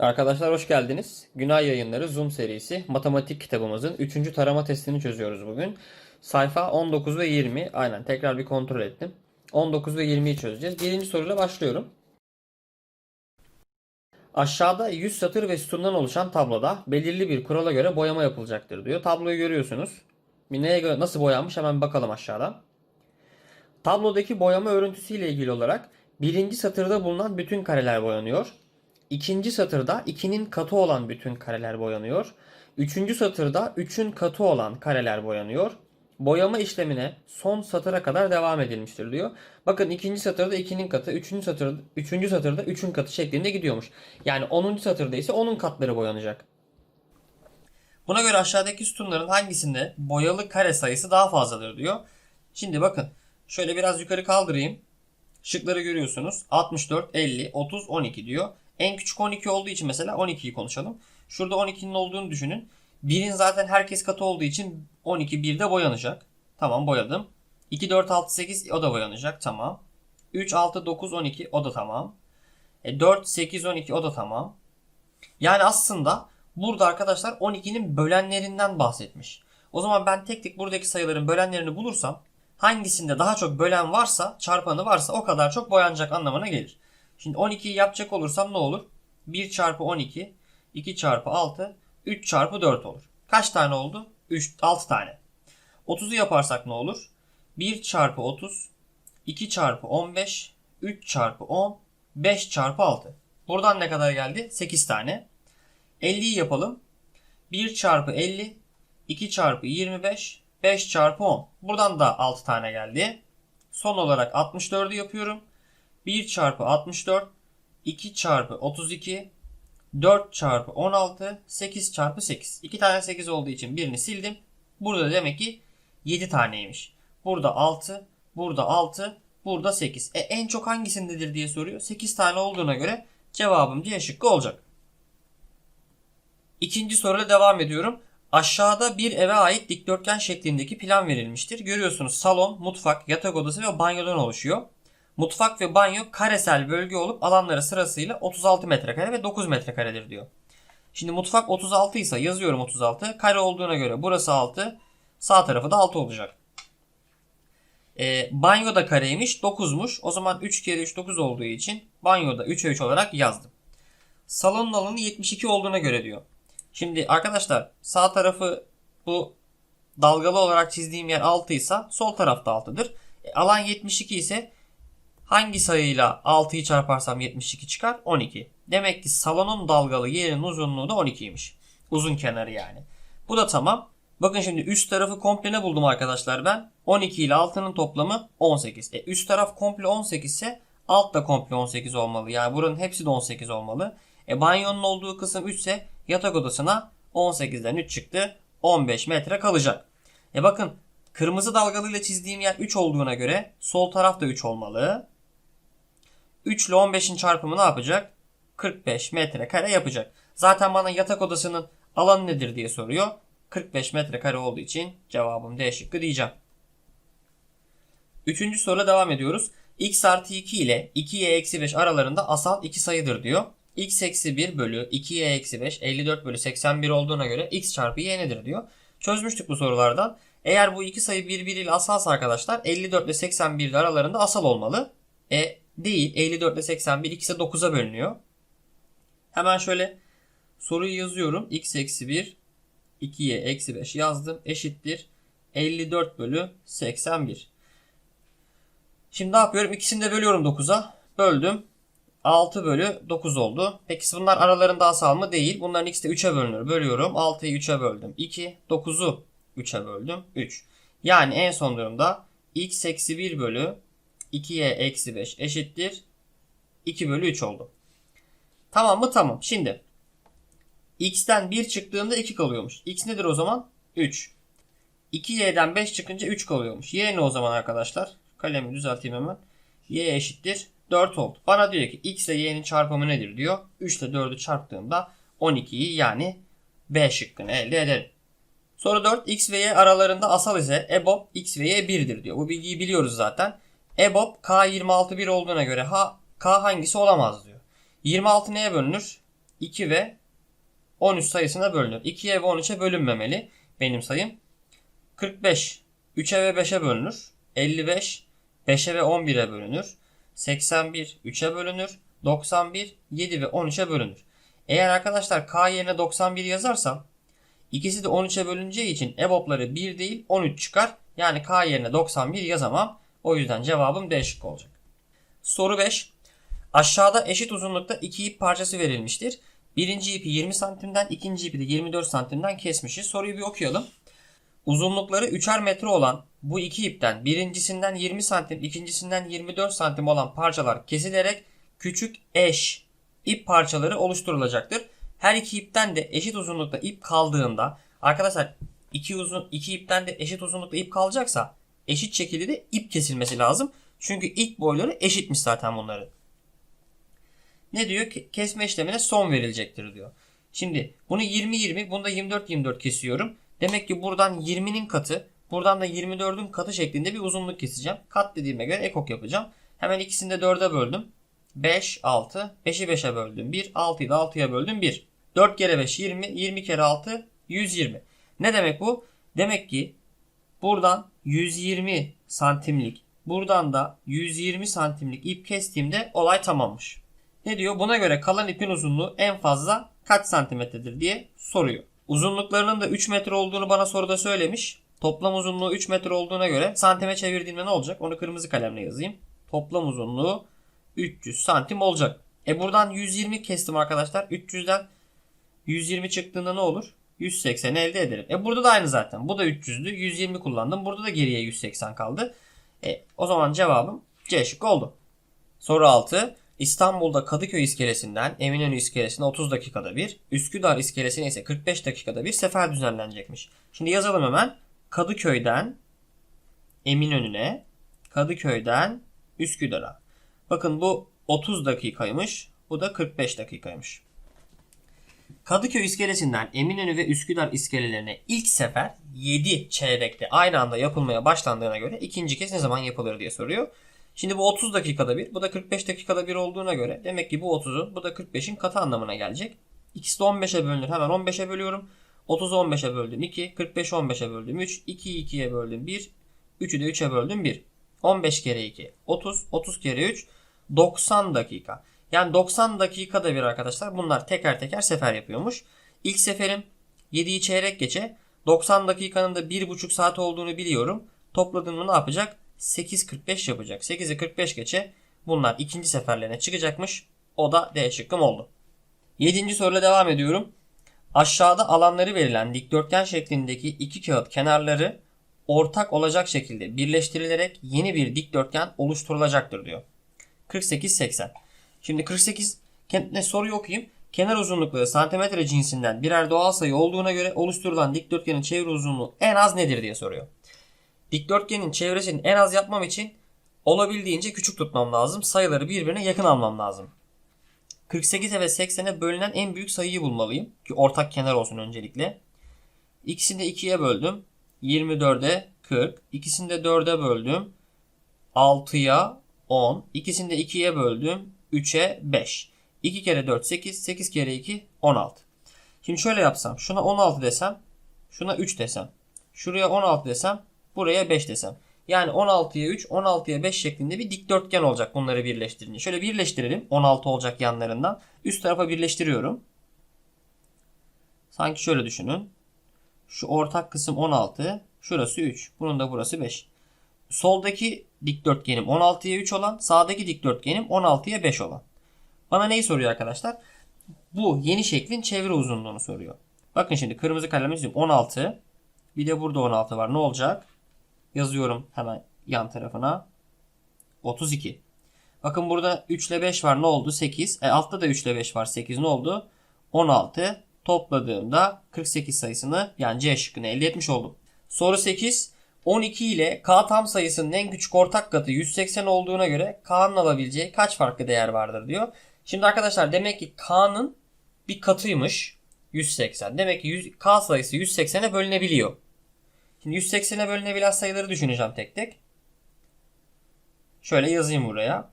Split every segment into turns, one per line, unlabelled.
Arkadaşlar hoş geldiniz. Günay Yayınları Zoom serisi matematik kitabımızın 3. tarama testini çözüyoruz bugün. Sayfa 19 ve 20. Aynen tekrar bir kontrol ettim. 19 ve 20'yi çözeceğiz. Birinci soruyla başlıyorum. Aşağıda 100 satır ve sütundan oluşan tabloda belirli bir kurala göre boyama yapılacaktır diyor. Tabloyu görüyorsunuz. Bir neye göre nasıl boyanmış hemen bakalım aşağıdan. Tablodaki boyama örüntüsüyle ilgili olarak birinci satırda bulunan bütün kareler boyanıyor. İkinci satırda 2'nin katı olan bütün kareler boyanıyor. Üçüncü satırda 3'ün katı olan kareler boyanıyor. Boyama işlemine son satıra kadar devam edilmiştir diyor. Bakın ikinci satırda 2'nin katı, üçüncü satırda, üçüncü satırda 3'ün katı şeklinde gidiyormuş. Yani 10. satırda ise onun katları boyanacak. Buna göre aşağıdaki sütunların hangisinde boyalı kare sayısı daha fazladır diyor. Şimdi bakın şöyle biraz yukarı kaldırayım. Şıkları görüyorsunuz. 64, 50, 30, 12 diyor. En küçük 12 olduğu için mesela 12'yi konuşalım. Şurada 12'nin olduğunu düşünün. 1'in zaten herkes katı olduğu için 12 1'de boyanacak. Tamam boyadım. 2, 4, 6, 8 o da boyanacak. Tamam. 3, 6, 9, 12 o da tamam. E, 4, 8, 12 o da tamam. Yani aslında burada arkadaşlar 12'nin bölenlerinden bahsetmiş. O zaman ben tek tek buradaki sayıların bölenlerini bulursam hangisinde daha çok bölen varsa çarpanı varsa o kadar çok boyanacak anlamına gelir. Şimdi 12'yi yapacak olursam ne olur? 1 çarpı 12, 2 çarpı 6, 3 çarpı 4 olur. Kaç tane oldu? 3, 6 tane. 30'u yaparsak ne olur? 1 çarpı 30, 2 çarpı 15, 3 çarpı 10, 5 çarpı 6. Buradan ne kadar geldi? 8 tane. 50'yi yapalım. 1 çarpı 50, 2 çarpı 25, 5 çarpı 10. Buradan da 6 tane geldi. Son olarak 64'ü yapıyorum. 1 çarpı 64, 2 çarpı 32, 4 çarpı 16, 8 çarpı 8. 2 tane 8 olduğu için birini sildim. Burada demek ki 7 taneymiş. Burada 6, burada 6, burada 8. E en çok hangisindedir diye soruyor. 8 tane olduğuna göre cevabım C şıkkı olacak. İkinci soruyla devam ediyorum. Aşağıda bir eve ait dikdörtgen şeklindeki plan verilmiştir. Görüyorsunuz salon, mutfak, yatak odası ve banyodan oluşuyor. Mutfak ve banyo karesel bölge olup alanları sırasıyla 36 metrekare ve 9 metrekaredir diyor. Şimdi mutfak 36 ise yazıyorum 36. Kare olduğuna göre burası 6. Sağ tarafı da 6 olacak. E, banyo da kareymiş 9'muş. O zaman 3 kere 3 9 olduğu için banyoda 3'e 3 olarak yazdım. Salonun alanı 72 olduğuna göre diyor. Şimdi arkadaşlar sağ tarafı bu dalgalı olarak çizdiğim yer 6 ise sol tarafta 6'dır. E, alan 72 ise hangi sayıyla 6'yı çarparsam 72 çıkar? 12. Demek ki salonun dalgalı yerin uzunluğu da 12'ymiş. Uzun kenarı yani. Bu da tamam. Bakın şimdi üst tarafı komple ne buldum arkadaşlar ben? 12 ile 6'nın toplamı 18. E üst taraf komple 18 ise alt da komple 18 olmalı. Yani buranın hepsi de 18 olmalı. E banyonun olduğu kısım 3 ise yatak odasına 18'den 3 çıktı. 15 metre kalacak. E bakın kırmızı dalgalıyla çizdiğim yer 3 olduğuna göre sol taraf da 3 olmalı. 3 ile 15'in çarpımı ne yapacak? 45 metrekare yapacak. Zaten bana yatak odasının alanı nedir diye soruyor. 45 metrekare olduğu için cevabım D şıkkı diyeceğim. Üçüncü soruyla devam ediyoruz. x artı 2 ile 2y eksi 5 aralarında asal iki sayıdır diyor. x eksi 1 bölü 2y eksi 5 54 bölü 81 olduğuna göre x çarpı y nedir diyor. Çözmüştük bu sorulardan. Eğer bu iki sayı birbiriyle asalsa arkadaşlar 54 ile 81 aralarında asal olmalı. E değil 54 ile 81 ikisi 9'a bölünüyor. Hemen şöyle soruyu yazıyorum. x eksi 1 2y eksi 5 yazdım. Eşittir 54 bölü 81. Şimdi ne yapıyorum? İkisini de bölüyorum 9'a. Böldüm. 6 bölü 9 oldu. Peki bunlar aralarında asal mı? Değil. Bunların ikisi de 3'e bölünür. Bölüyorum. 6'yı 3'e böldüm. 2. 9'u 3'e böldüm. 3. Yani en son durumda x eksi 1 bölü 2y eksi 5 eşittir 2 bölü 3 oldu. Tamam mı? Tamam. Şimdi x'ten 1 çıktığında 2 kalıyormuş. x nedir o zaman? 3. 2y'den 5 çıkınca 3 kalıyormuş. y ne o zaman arkadaşlar? Kalemi düzelteyim hemen. y eşittir 4 oldu. Bana diyor ki x ile y'nin çarpımı nedir diyor. 3 ile 4'ü çarptığımda 12'yi yani B şıkkını elde ederim. Soru 4. X ve Y aralarında asal ise EBOB X ve Y 1'dir diyor. Bu bilgiyi biliyoruz zaten. EBOB K 26 1 olduğuna göre ha, K hangisi olamaz diyor. 26 neye bölünür? 2 ve 13 sayısına bölünür. 2'ye ve 13'e bölünmemeli benim sayım. 45 3'e ve 5'e bölünür. 55 5'e ve 11'e bölünür. 81 3'e bölünür. 91 7 ve 13'e bölünür. Eğer arkadaşlar k yerine 91 yazarsam ikisi de 13'e bölüneceği için EBOB'ları 1 değil 13 çıkar. Yani k yerine 91 yazamam. O yüzden cevabım D şıkkı olacak. Soru 5. Aşağıda eşit uzunlukta iki ip parçası verilmiştir. Birinci ipi 20 santimden, ikinci ipi de 24 santimden kesmişiz. Soruyu bir okuyalım. Uzunlukları 3'er metre olan bu iki ipten birincisinden 20 santim, ikincisinden 24 santim olan parçalar kesilerek küçük eş ip parçaları oluşturulacaktır. Her iki ipten de eşit uzunlukta ip kaldığında arkadaşlar iki uzun iki ipten de eşit uzunlukta ip kalacaksa eşit şekilde de ip kesilmesi lazım. Çünkü ilk boyları eşitmiş zaten bunların. Ne diyor? Ke- Kesme işlemine son verilecektir diyor. Şimdi bunu 20-20, bunu da 24-24 kesiyorum. Demek ki buradan 20'nin katı, buradan da 24'ün katı şeklinde bir uzunluk keseceğim. Kat dediğime göre ekok yapacağım. Hemen ikisini de 4'e böldüm. 5, 6. 5'i 5'e böldüm. 1, 6'yı da 6'ya böldüm. 1. 4 kere 5, 20. 20 kere 6, 120. Ne demek bu? Demek ki buradan 120 santimlik, buradan da 120 santimlik ip kestiğimde olay tamammış. Ne diyor? Buna göre kalan ipin uzunluğu en fazla kaç santimetredir diye soruyor. Uzunluklarının da 3 metre olduğunu bana soruda söylemiş. Toplam uzunluğu 3 metre olduğuna göre santime çevirdiğimde ne olacak? Onu kırmızı kalemle yazayım. Toplam uzunluğu 300 santim olacak. E buradan 120 kestim arkadaşlar. 300'den 120 çıktığında ne olur? 180 elde ederim. E burada da aynı zaten. Bu da 300'dü. 120 kullandım. Burada da geriye 180 kaldı. E, o zaman cevabım C şıkkı oldu. Soru 6. İstanbul'da Kadıköy iskelesinden Eminönü iskelesine 30 dakikada bir, Üsküdar iskelesine ise 45 dakikada bir sefer düzenlenecekmiş. Şimdi yazalım hemen. Kadıköy'den Eminönü'ne, Kadıköy'den Üsküdar'a. Bakın bu 30 dakikaymış, bu da 45 dakikaymış. Kadıköy iskelesinden Eminönü ve Üsküdar iskelelerine ilk sefer 7 çeyrekte aynı anda yapılmaya başlandığına göre ikinci kez ne zaman yapılır diye soruyor. Şimdi bu 30 dakikada bir, bu da 45 dakikada bir olduğuna göre demek ki bu 30'un, bu da 45'in katı anlamına gelecek. İkisi de 15'e bölünür. Hemen 15'e bölüyorum. 30'u 15'e böldüm 2, 45'i 15'e böldüm 3, 2'yi 2'ye böldüm 1, 3'ü de 3'e böldüm 1. 15 kere 2, 30, 30 kere 3, 90 dakika. Yani 90 dakikada bir arkadaşlar bunlar teker teker sefer yapıyormuş. İlk seferim 7'yi çeyrek geçe 90 dakikanın da 1,5 saat olduğunu biliyorum. Topladığımda ne yapacak? 8.45 yapacak. 8'i 45 geçe bunlar ikinci seferlerine çıkacakmış. O da D şıkkım oldu. 7. soruyla devam ediyorum. Aşağıda alanları verilen dikdörtgen şeklindeki iki kağıt kenarları ortak olacak şekilde birleştirilerek yeni bir dikdörtgen oluşturulacaktır diyor. 48-80. Şimdi 48 kendine soruyu okuyayım. Kenar uzunlukları santimetre cinsinden birer doğal sayı olduğuna göre oluşturulan dikdörtgenin çevre uzunluğu en az nedir diye soruyor. Dikdörtgenin çevresini en az yapmam için olabildiğince küçük tutmam lazım. Sayıları birbirine yakın almam lazım. 48'e ve 80'e bölünen en büyük sayıyı bulmalıyım. Ki ortak kenar olsun öncelikle. İkisini de 2'ye böldüm. 24'e 40. İkisini de 4'e böldüm. 6'ya 10. İkisini de 2'ye böldüm. 3'e 5. 2 kere 4 8. 8 kere 2 16. Şimdi şöyle yapsam. Şuna 16 desem. Şuna 3 desem. Şuraya 16 desem. Buraya 5 desem. Yani 16'ya 3, 16'ya 5 şeklinde bir dikdörtgen olacak bunları birleştirince. Şöyle birleştirelim. 16 olacak yanlarından. Üst tarafa birleştiriyorum. Sanki şöyle düşünün. Şu ortak kısım 16. Şurası 3. Bunun da burası 5. Soldaki dikdörtgenim 16'ya 3 olan. Sağdaki dikdörtgenim 16'ya 5 olan. Bana neyi soruyor arkadaşlar? Bu yeni şeklin çevre uzunluğunu soruyor. Bakın şimdi kırmızı kalemle çiziyorum. 16. Bir de burada 16 var. Ne olacak? Yazıyorum hemen yan tarafına. 32. Bakın burada 3 ile 5 var. Ne oldu? 8. E altta da 3 ile 5 var. 8 ne oldu? 16. Topladığımda 48 sayısını yani C şıkkını elde etmiş oldum. Soru 8. 12 ile K tam sayısının en küçük ortak katı 180 olduğuna göre K'nın alabileceği kaç farklı değer vardır diyor. Şimdi arkadaşlar demek ki K'nın bir katıymış 180. Demek ki 100, K sayısı 180'e bölünebiliyor. Şimdi 180'e bölünebilen sayıları düşüneceğim tek tek. Şöyle yazayım buraya.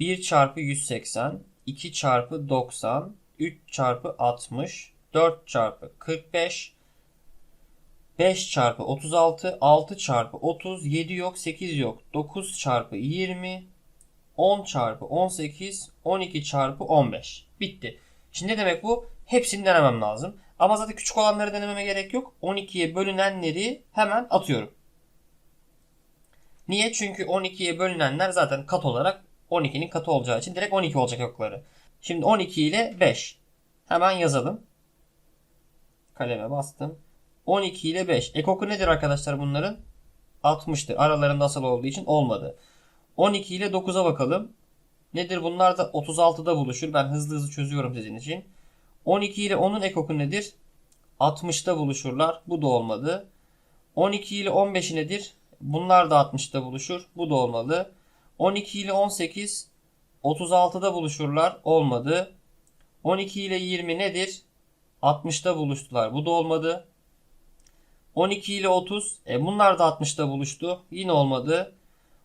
1 çarpı 180, 2 çarpı 90, 3 çarpı 60, 4 çarpı 45, 5 çarpı 36, 6 çarpı 30, 7 yok, 8 yok, 9 çarpı 20, 10 çarpı 18, 12 çarpı 15. Bitti. Şimdi ne demek bu? Hepsini denemem lazım. Ama zaten küçük olanları denememe gerek yok. 12'ye bölünenleri hemen atıyorum. Niye? Çünkü 12'ye bölünenler zaten kat olarak 12'nin katı olacağı için direkt 12 olacak yokları. Şimdi 12 ile 5. Hemen yazalım. Kaleme bastım. 12 ile 5. Ekoku nedir arkadaşlar bunların? 60'tır. Aralarında asal olduğu için olmadı. 12 ile 9'a bakalım. Nedir bunlar da 36'da buluşur. Ben hızlı hızlı çözüyorum sizin için. 12 ile 10'un ekoku nedir? 60'da buluşurlar. Bu da olmadı. 12 ile 15 nedir? Bunlar da 60'da buluşur. Bu da olmalı. 12 ile 18 36'da buluşurlar. Olmadı. 12 ile 20 nedir? 60'da buluştular. Bu da olmadı. 12 ile 30 e bunlar da 60'da buluştu. Yine olmadı.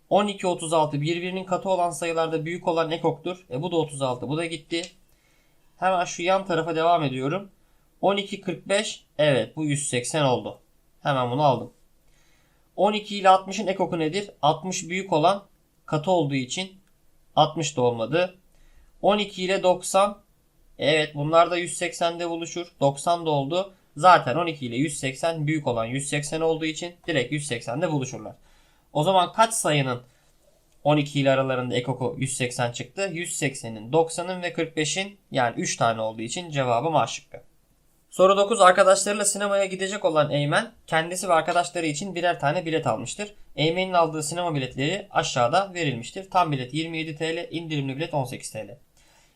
12 36 birbirinin katı olan sayılarda büyük olan ekoktur. E bu da 36. Bu da gitti. Hemen şu yan tarafa devam ediyorum. 12 45 evet bu 180 oldu. Hemen bunu aldım. 12 ile 60'ın ekoku nedir? 60 büyük olan katı olduğu için 60 da olmadı. 12 ile 90 evet bunlar da 180'de buluşur. 90 da oldu. Zaten 12 ile 180 büyük olan 180 olduğu için direkt 180'de buluşurlar. O zaman kaç sayının 12 ile aralarında ekoku 180 çıktı? 180'in, 90'ın ve 45'in yani 3 tane olduğu için cevabım A şıkkı. Soru 9 arkadaşlarıyla sinemaya gidecek olan Eymen kendisi ve arkadaşları için birer tane bilet almıştır. Eymen'in aldığı sinema biletleri aşağıda verilmiştir. Tam bilet 27 TL, indirimli bilet 18 TL.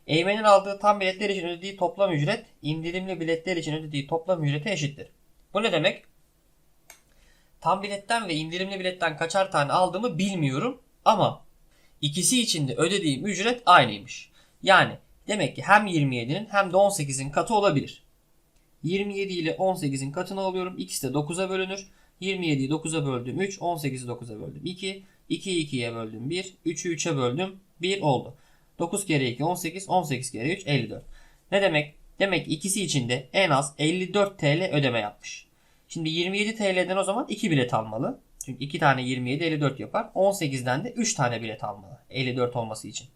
Eymen'in aldığı tam biletler için ödediği toplam ücret indirimli biletler için ödediği toplam ücrete eşittir. Bu ne demek? Tam biletten ve indirimli biletten kaçar tane aldığımı bilmiyorum ama ikisi için de ödediğim ücret aynıymış. Yani demek ki hem 27'nin hem de 18'in katı olabilir. 27 ile 18'in katını alıyorum. İkisi de 9'a bölünür. 27'yi 9'a böldüm 3, 18'i 9'a böldüm 2, 2'yi 2'ye böldüm 1, 3'ü 3'e böldüm 1 oldu. 9 kere 2 18, 18 kere 3 54. Ne demek? Demek ki ikisi için de en az 54 TL ödeme yapmış. Şimdi 27 TL'den o zaman 2 bilet almalı. Çünkü 2 tane 27 54 yapar. 18'den de 3 tane bilet almalı. 54 olması için.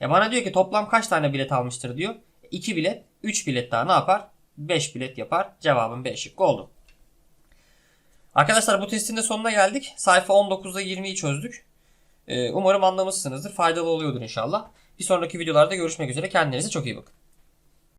Ya bana diyor ki toplam kaç tane bilet almıştır diyor. 2 bilet, 3 bilet daha ne yapar? 5 bilet yapar. Cevabım B şıkkı oldu. Arkadaşlar bu testin de sonuna geldik. Sayfa 19'da 20'yi çözdük. Ee, umarım anlamışsınızdır. Faydalı oluyordur inşallah. Bir sonraki videolarda görüşmek üzere. Kendinize çok iyi bakın.